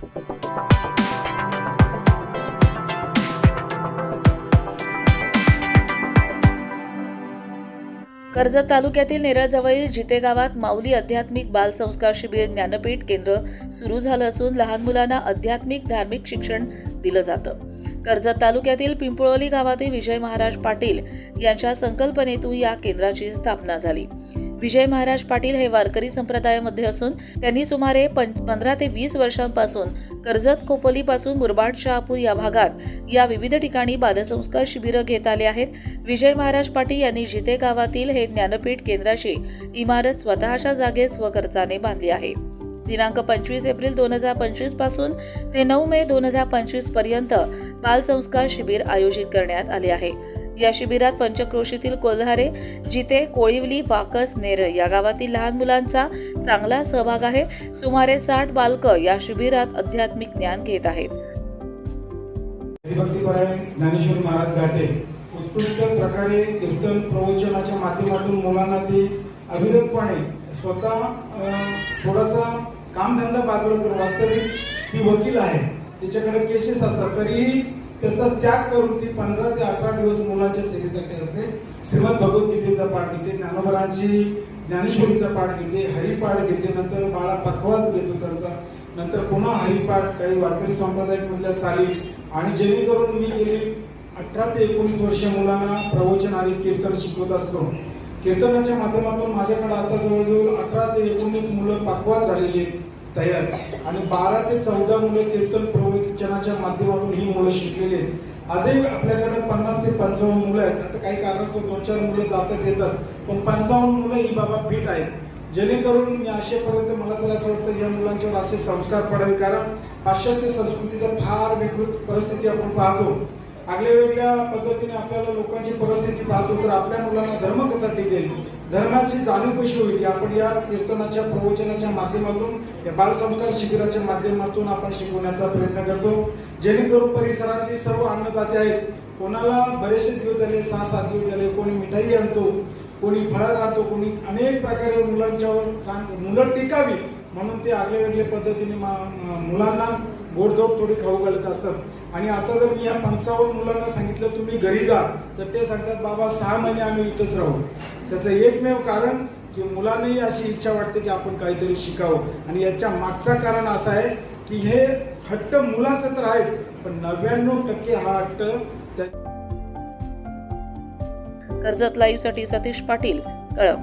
कर्जत तालुक्यातील नेरळजवळील जिते गावात माऊली अध्यात्मिक बाल संस्कार शिबिर ज्ञानपीठ केंद्र सुरू झालं असून लहान मुलांना अध्यात्मिक धार्मिक शिक्षण दिलं जातं. कर्जत तालुक्यातील पिंपळोली गावातील विजय महाराज पाटील यांच्या संकल्पनेतून या केंद्राची स्थापना झाली. विजय महाराज पाटील हे वारकरी संप्रदायामध्ये असून त्यांनी सुमारे पंधरा ते वीस वर्षांपासून कर्जत खोपोलीपासून मुरबाड शहापूर या भागात या विविध ठिकाणी बालसंस्कार शिबिरं घेत आले आहेत. विजय महाराज पाटील यांनी जिते गावातील हे ज्ञानपीठ केंद्राची इमारत स्वतःच्या जागेत स्वखर्चाने बांधली आहे. दिनांक पंचवीस एप्रिल दोन हजार पंचवीसपासून ते नऊ मे दोन हजार पंचवीसपर्यंत बालसंस्कार शिबिर आयोजित करण्यात आले आहे. या शिबिरात पंचक्रोशीतील कोल्हारे जिते कोळिवली बाकस नेर या गावातील लहान मुलांचा चांगला सहभाग आहे. सुमारे साठ बालक या शिबिरात आध्यात्मिक ज्ञान घेत आहेत. हरिभक्तीपरायण ज्ञानेश्वर महाराज घाटे उत्कृष्ट प्रकारे कीर्तन प्रवचनाच्या माध्यमातून मुलांना ते अविरतपणे स्वतः थोडासा कामधंदा बाजूला करून वास्तविक ती वकील आहे. तिच्याकडे केसेस असतात. तरीही त्याचा त्याग करून ती पंधरा ते अठरा दिवस मुलांच्या सेवेसाठी असते. श्रीमद भगवद्गीतेचा पाठ घेते ज्ञानोबरांची ज्ञानेश्वरीचा पाठ घेते हरिपाठ घेते नंतर बाळा पखवाच घेतो त्यांचा नंतर पुन्हा हरिपाठ काही वारकरी संप्रदाय मधल्या चाली आणि जेणेकरून मी गेली अठरा ते एकोणीस वर्ष मुलांना प्रवचन आणि कीर्तन शिकवत असतो. कीर्तनाच्या माध्यमातून माझ्याकडे आता जवळजवळ अठरा ते एकोणीस मुलं पाकवात झालेली आहेत तयार. आणि बारा ते चौदा मुलं कीर्तन प्रवचनाच्या माध्यमातून मुलं शिकलेली आहेत. आजही आपल्याकडे पन्नास ते पंचावन्न मुलं आहेत. आता काही कारणास्तव दोन चार मुलं जातात येतात. पण पंचावन्न मुलं ही बाबा फिट आहेत. जेणेकरून मी आशेपर्यंत मला तरी असं वाटतं या मुलांच्यावर असे संस्कार पडावे. कारण पाश्चात्य संस्कृतीचा फार विकृत परिस्थिती आपण पाहतो. आगल्या वेगळ्या पद्धतीने आपल्याला लोकांची परिस्थिती पाहतो तर आपल्या मुलांना धर्म कसा टिकेल धर्माची जाणीव कशी होईल. आपण या कीर्तनाच्या प्रवचनाच्या माध्यमातून या बालसंस्कार शिबिराच्या माध्यमातून आपण शिकवण्याचा प्रयत्न करतो. जेणेकरून परिसरातली सर्व अन्नदाते आहेत. कोणाला बरेचसे दिवस झाले सहा सात दिवस झाले कोणी मिठाई आणतो कोणी फळं राहतो कोणी अनेक प्रकारे मुलांच्यावर चांग- मुलं टिकावी म्हणून ते आगल्या वेगळ्या पद्धतीने मुलांना गोडधोड थोडी खाऊ घालत असतात. आणि आता जर मी या पंचावन्न मुलांना सांगितलं तुम्ही घरी जा तर ते सांगतात बाबा सहा महिने आम्ही इथंच राहू. त्याचं एकमेव कारण की मुलांनाही अशी इच्छा वाटते की आपण काहीतरी शिकावं. आणि याच्या मागचं कारण असं आहे की हे हट्ट मुलाचं तर आहे पण नव्याण्णव टक्के हा हट्ट कर्जत लाईव्हसाठी सतीश पाटील कळव